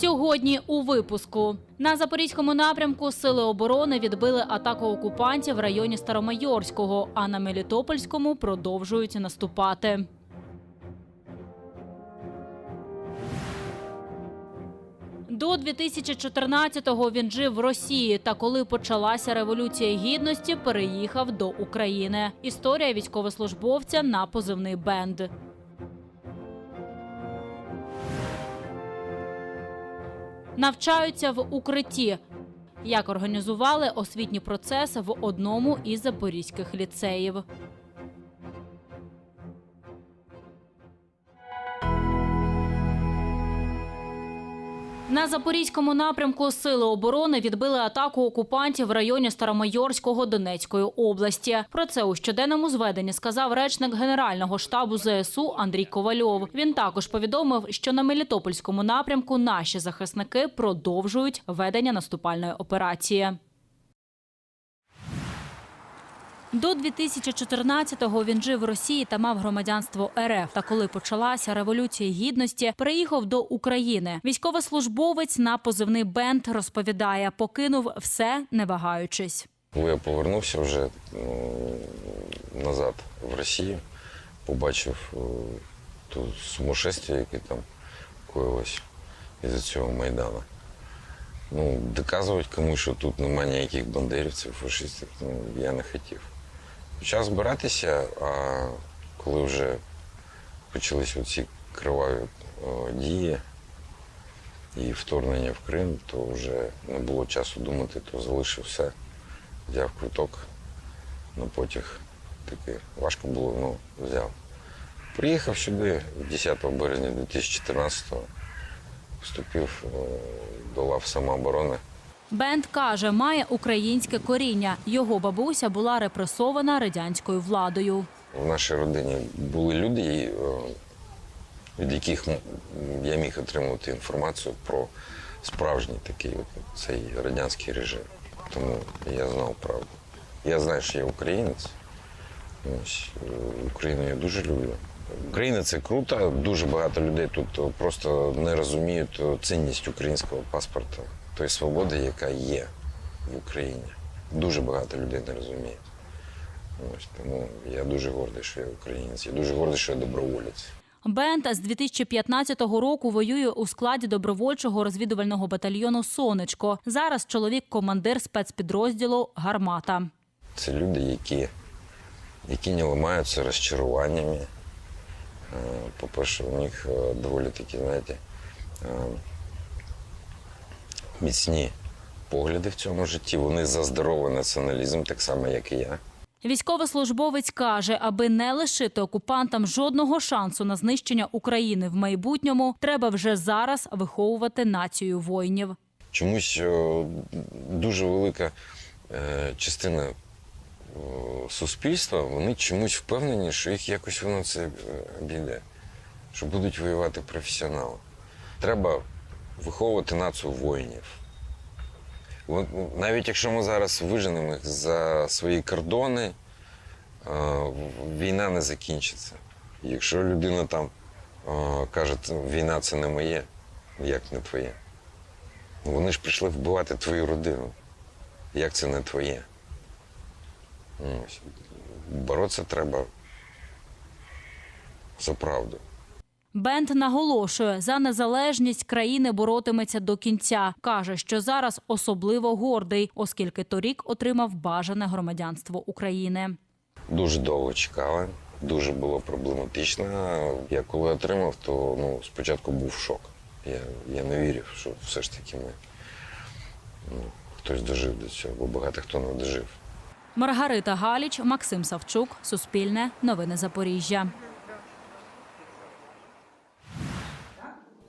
Сьогодні у випуску на запорізькому напрямку сили оборони відбили атаку окупантів в районі Старомайорського, а на Мелітопольському продовжують наступати. До 2014-го він жив в Росії. Та коли почалася революція гідності, переїхав до України. Історія військовослужбовця на позивний бенд. Навчаються в укритті. Як організували освітній процес в одному із запорізьких ліцеїв. На запорізькому напрямку сили оборони відбили атаку окупантів в районі Старомайорського Донецької області. Про це у щоденному зведенні сказав речник Генерального штабу ЗСУ Андрій Ковальов. Він також повідомив, що на Мелітопольському напрямку наші захисники продовжують ведення наступальної операції. До 2014-го він жив в Росії та мав громадянство РФ. Та коли почалася революція гідності, переїхав до України. Військовослужбовець на позивний бенд розповідає, покинув все, не вагаючись. Коли я повернувся вже ну, назад в Росію, побачив е, ту сумасшествие, яке там коїлось із цього Майдану. Ну, доказувати комусь, що тут немає ніяких бандерівців, фашистів, ну, я не хотів. Почав збиратися, а коли вже почалися ці криваві дії і вторгнення в Крим, то вже не було часу думати, то залишив все взяв квиток на потяг. Такий важко було, ну, взяв. Приїхав сюди 10 березня 2014-го, вступив до лав самооборони. Бенд каже, має українське коріння. Його бабуся була репресована радянською владою. В нашій родині були люди, е, від яких я міг отримувати інформацію про справжній такий от, цей радянський режим. Тому я знав правду. Я знаю, що я українець. Ось, е, Україну я дуже люблю. Україна це круто. Дуже багато людей тут просто не розуміють е, цінність українського паспорта, тої свободи, яка є в Україні. Дуже багато людей не розуміє. Ось тому я дуже гордий, що я українець. Я дуже гордий, що я доброволець. Бенд з 2015 року воює у складі добровольчого розвідувального батальйону Сонечко. Зараз чоловік командир спецпідрозділу Гармата. Це люди, які, які не ламаються розчаруваннями. Е, По-перше, у них е, доволі такі, знаєте, е, міцні погляди в цьому житті. Вони за здоровий націоналізм, так само, як і я. Військовослужбовець каже, аби не лишити окупантам жодного шансу на знищення України в майбутньому, треба вже зараз виховувати націю воїнів. Чомусь дуже велика е, частина суспільства, вони чомусь впевнені, що їх якось воно це е, обійде, що будуть воювати професіонали. Треба виховувати націю воїнів. Ну, Навіть якщо ми зараз виженемо їх за свої кордони, е, війна не закінчиться. Якщо людина там е, каже, війна це не моє, як не твоє? Ну, Вони ж прийшли вбивати твою родину. Як це не твоє? Ну. Боротися треба за правду. Бенд наголошує, за незалежність країни боротиметься до кінця. Каже, що зараз особливо гордий, оскільки торік отримав бажане громадянство України. Дуже довго чекали, дуже було проблематично. Я коли отримав, то ну, спочатку був шок. Я, я не вірив, що все ж таки ми ну, хтось дожив до цього, бо багато хто не дожив. Маргарита Галіч, Максим Савчук, Суспільне, Новини Запоріжжя.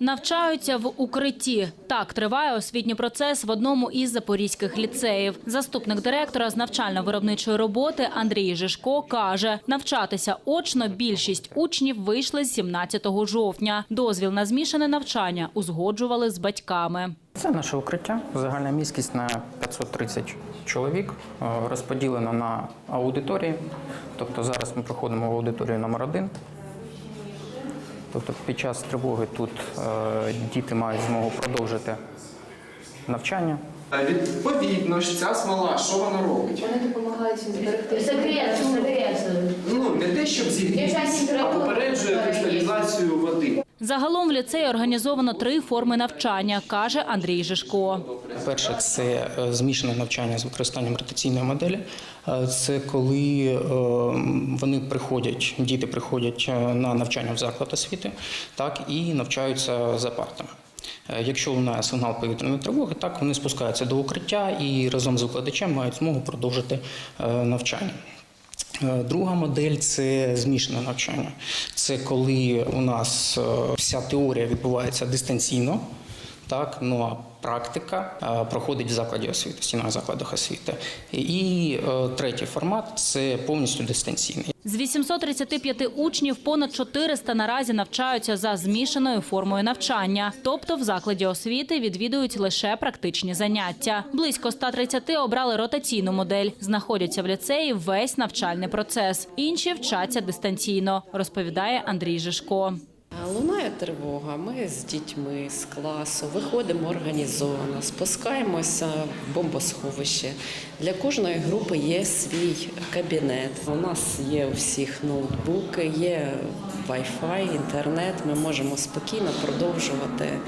Навчаються в укритті. Так триває освітній процес в одному із запорізьких ліцеїв. Заступник директора з навчально-виробничої роботи Андрій Жишко каже, навчатися очно більшість учнів вийшли з 17 жовтня. Дозвіл на змішане навчання узгоджували з батьками. Це наше укриття. Загальна міськість на 530 чоловік е, розподілено на аудиторії. Тобто зараз ми проходимо в аудиторію номер один. Тобто під час тривоги тут е, діти мають змогу продовжити навчання. Відповідно ж, ця смола, що вона робить? Вони допомагають зберегти Секрет, секрет. Ну, не те, щоб зігріти, а попереджує кристалізацію води. Загалом в ліцеї організовано три форми навчання, каже Андрій Жишко. Перше це е, змішане навчання з використанням ротаційної моделі. Е, Це коли е, вони приходять, діти приходять на навчання в заклад освіти, так і навчаються за партами. Якщо лунає сигнал повітряної тривоги, так вони спускаються до укриття і разом з викладачем мають змогу продовжити навчання. Е, Друга модель це змішане навчання. Це коли у нас е, вся теорія відбувається дистанційно, так, ну а практика е, проходить в закладі освіти, стінах закладах освіти. І е, третій формат це повністю дистанційний. З 835 учнів понад 400 наразі навчаються за змішаною формою навчання, тобто в закладі освіти відвідують лише практичні заняття. Близько 130 обрали ротаційну модель, знаходяться в ліцеї весь навчальний процес. Інші вчаться дистанційно, розповідає Андрій Жишко. Лунає тривога. Ми з дітьми з класу виходимо організовано, спускаємося в бомбосховище. Для кожної групи є свій кабінет. У нас є у всіх ноутбуки, є Wi-Fi, інтернет. Ми можемо спокійно продовжувати е,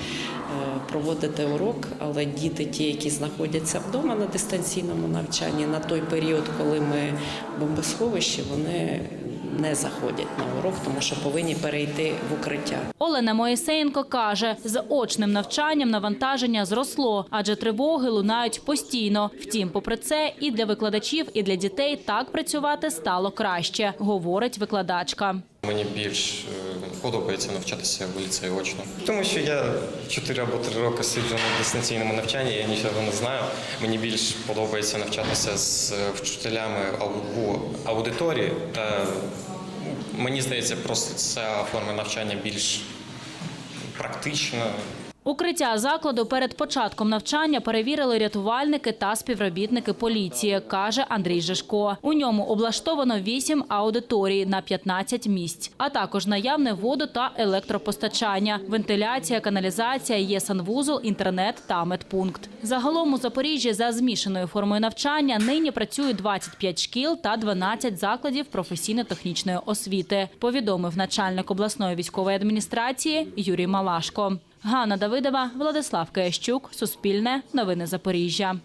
проводити урок, але діти, ті, які знаходяться вдома на дистанційному навчанні, на той період, коли ми в бомбосховищі, вони не заходять на урок, тому що повинні перейти в укриття. Олена Моїсеєнко каже, з очним навчанням навантаження зросло, адже тривоги лунають постійно. Втім, попри це, і для викладачів, і для дітей так працювати стало краще, говорить викладачка. Мені більш е, подобається навчатися в ліцеї очно. Тому що я 4 або 3 роки сиджу на дистанційному навчанні, я нічого не знаю. Мені більш подобається навчатися з е, вчителями в аудиторії. Та мені здається, просто ця форма навчання більш практична. Укриття закладу перед початком навчання перевірили рятувальники та співробітники поліції, каже Андрій Жишко. У ньому облаштовано 8 аудиторій на 15 місць, а також наявне воду та електропостачання, вентиляція, каналізація, є санвузол, інтернет та медпункт. Загалом у Запоріжжі за змішаною формою навчання нині працюють 25 шкіл та 12 закладів професійно-технічної освіти. Повідомив начальник обласної військової адміністрації Юрій Малашко. Ганна Давидова, Владислав Киящук, Суспільне, Новини Запоріжжя.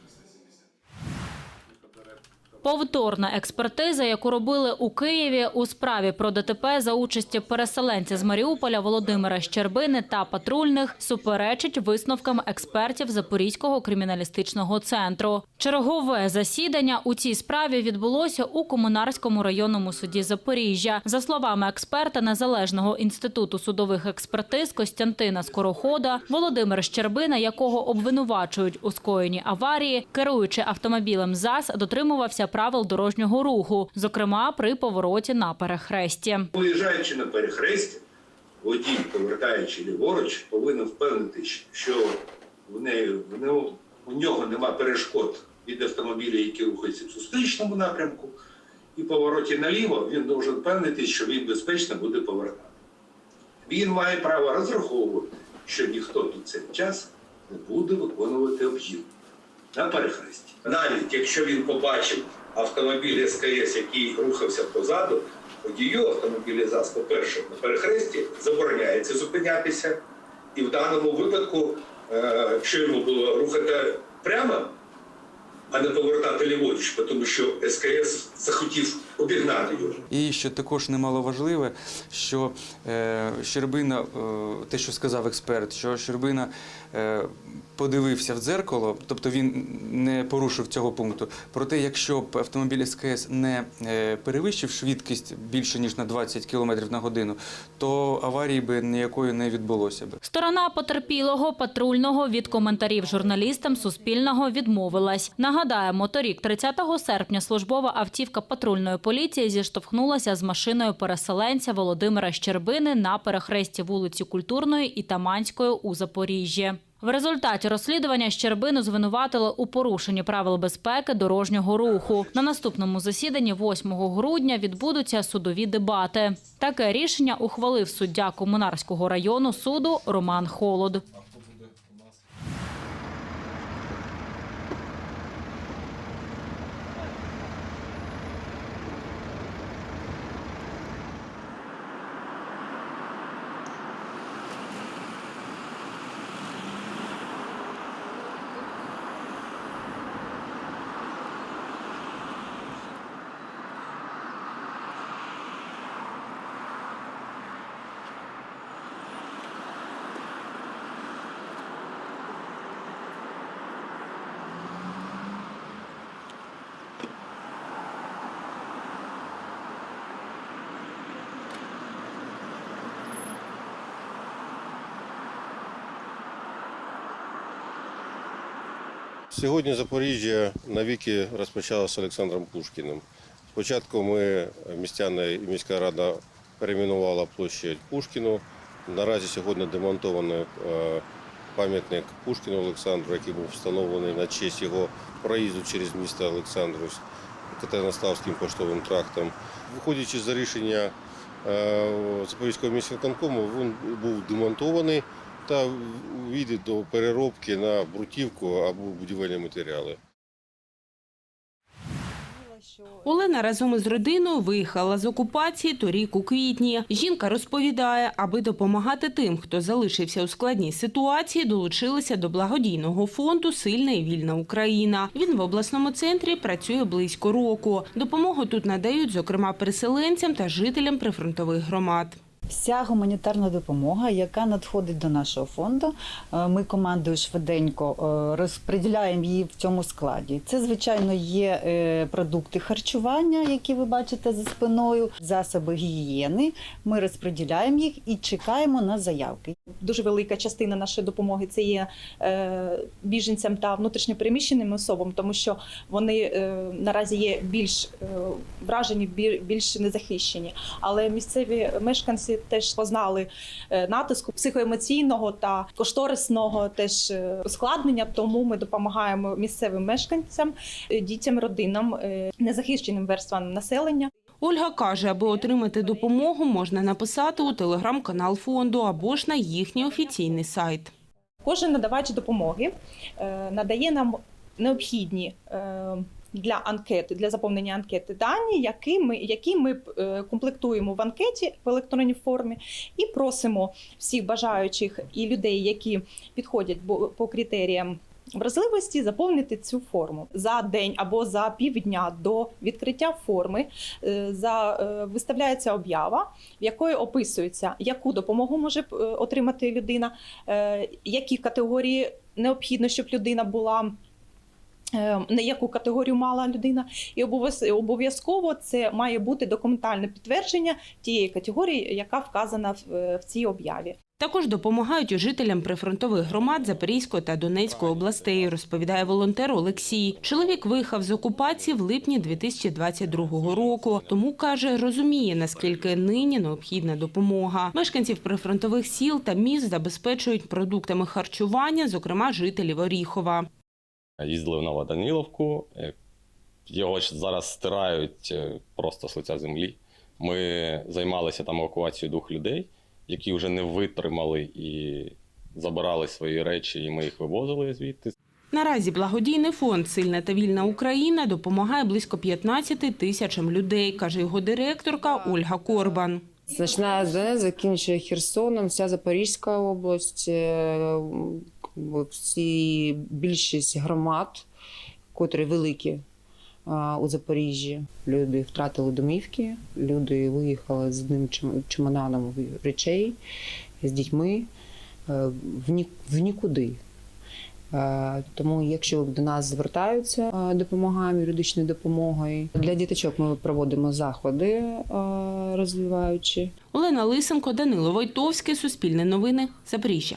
Повторна експертиза, яку робили у Києві у справі про ДТП за участі переселенця з Маріуполя Володимира Щербини та патрульних, суперечить висновкам експертів Запорізького криміналістичного центру. Чергове засідання у цій справі відбулося у Комунарському районному суді Запоріжжя. За словами експерта Незалежного інституту судових експертиз Костянтина Скорохода, Володимир Щербина, якого обвинувачують у скоєнні аварії, керуючи автомобілем ЗАЗ, дотримувався правил дорожнього руху, зокрема при повороті на перехресті. Виїжджаючи на перехрестя, водій, повертаючи ліворуч, повинен впевнитися, що в неї, в нього, у нього нема перешкод від автомобіля, які рухаються в зустрічному напрямку, і повороті наліво він має впевнитися, що він безпечно буде повертати. Він має право розраховувати, що ніхто тут цей час не буде виконувати об'їзд на перехресті. Навіть якщо він побачив автомобіль СКС, який рухався позаду, водію автомобіля ЗАЗ, по-перше, на перехресті забороняється зупинятися. І в даному випадку, що йому було рухати прямо, а не повертати ліворуч, тому що СКС захотів обігнати його. І що також немало важливе, що е, Щербина, е, те, що сказав експерт, що Щербина е, подивився в дзеркало, тобто він не порушив цього пункту. Проте, якщо б автомобіль СКС не е, перевищив швидкість більше ніж на 20 км на годину, то аварії би ніякої не відбулося б. Сторона потерпілого патрульного від коментарів журналістам Суспільного відмовилась. Нагадаємо, торік, 30 серпня, службова автівка патрульної поліції зіштовхнулася з машиною переселенця Володимира Щербини на перехресті вулиці Культурної і Таманської у Запоріжжі. В результаті розслідування Щербину звинуватили у порушенні правил безпеки дорожнього руху. На наступному засіданні 8 грудня відбудуться судові дебати. Таке рішення ухвалив суддя Комунарського району суду Роман Холод. Сьогодні Запоріжжя навіки розпочалося Олександром Пушкіним. Спочатку ми, містяни і міська рада, перейменувала площадь Пушкіну. Наразі сьогодні демонтовано е, пам'ятник Пушкіну Олександру, який був встановлений на честь його проїзду через місто Олександровськ Катеринославським поштовим трактом. Виходячи за рішення е, Запорізького міськвиконкому, він був демонтований та війде до переробки на брутівку або будівельні матеріали. Олена разом із родиною виїхала з окупації торік у квітні. Жінка розповідає, аби допомагати тим, хто залишився у складній ситуації, долучилися до благодійного фонду Сильна і вільна Україна. Він в обласному центрі працює близько року. Допомогу тут надають, зокрема, переселенцям та жителям прифронтових громад. Вся гуманітарна допомога, яка надходить до нашого фонду, е, ми командою швиденько е, розподіляємо її в цьому складі. Це, звичайно, є е, продукти харчування, які ви бачите за спиною, засоби гігієни. Ми розподіляємо їх і чекаємо на заявки. Дуже велика частина нашої допомоги це є е, біженцям та внутрішньопереміщеним особам, тому що вони е, наразі є більш е, вражені, більш незахищені. Але місцеві мешканці теж познали натиску психоемоційного та кошторисного теж ускладнення. Тому ми допомагаємо місцевим мешканцям, дітям, родинам, незахищеним верствам населення. Ольга каже, аби отримати допомогу, можна написати у телеграм-канал фонду або ж на їхній офіційний сайт. Кожен надавач допомоги е, надає нам необхідні е, для анкети, для заповнення анкети дані, які ми, які ми е, комплектуємо в анкеті в електронній формі, і просимо всіх бажаючих і людей, які підходять по критеріям. Вразливості заповнити цю форму за день або за півдня до відкриття форми е, за, е, виставляється об'ява, в якої описується, яку допомогу може е, отримати людина, які категорії необхідно, щоб людина була. На яку категорію мала людина, і обов'яз- обов'язково це має бути документальне підтвердження тієї категорії, яка вказана в цій об'яві. Також допомагають і жителям прифронтових громад Запорізької та Донецької областей, розповідає волонтер Олексій. Чоловік виїхав з окупації в липні 2022 року. Тому каже, розуміє наскільки нині необхідна допомога. Мешканців прифронтових сіл та міст забезпечують продуктами харчування, зокрема жителів Оріхова. Їздили в Новоданіловку. Його зараз стирають е, просто з лиця землі. Ми займалися там евакуацією двох людей, які вже не витримали і забирали свої речі, і ми їх вивозили звідти. Наразі благодійний фонд Сильна та вільна Україна допомагає близько 15 тисячам людей, каже його директорка Ольга Корбан. Починає з закінчує Херсоном, вся Запорізька область, е, всі більшість громад, котрі великі у Запоріжжі. Люди втратили домівки, люди виїхали з одним чем- чемоданом речей, з дітьми е, в, нікуди. Е, Тому, якщо до нас звертаються, е, допомагаємо юридичною допомогою. Для діточок ми проводимо заходи розвиваючі. Олена Лисенко, Данило Войтовський, Суспільне новини, Запоріжжя.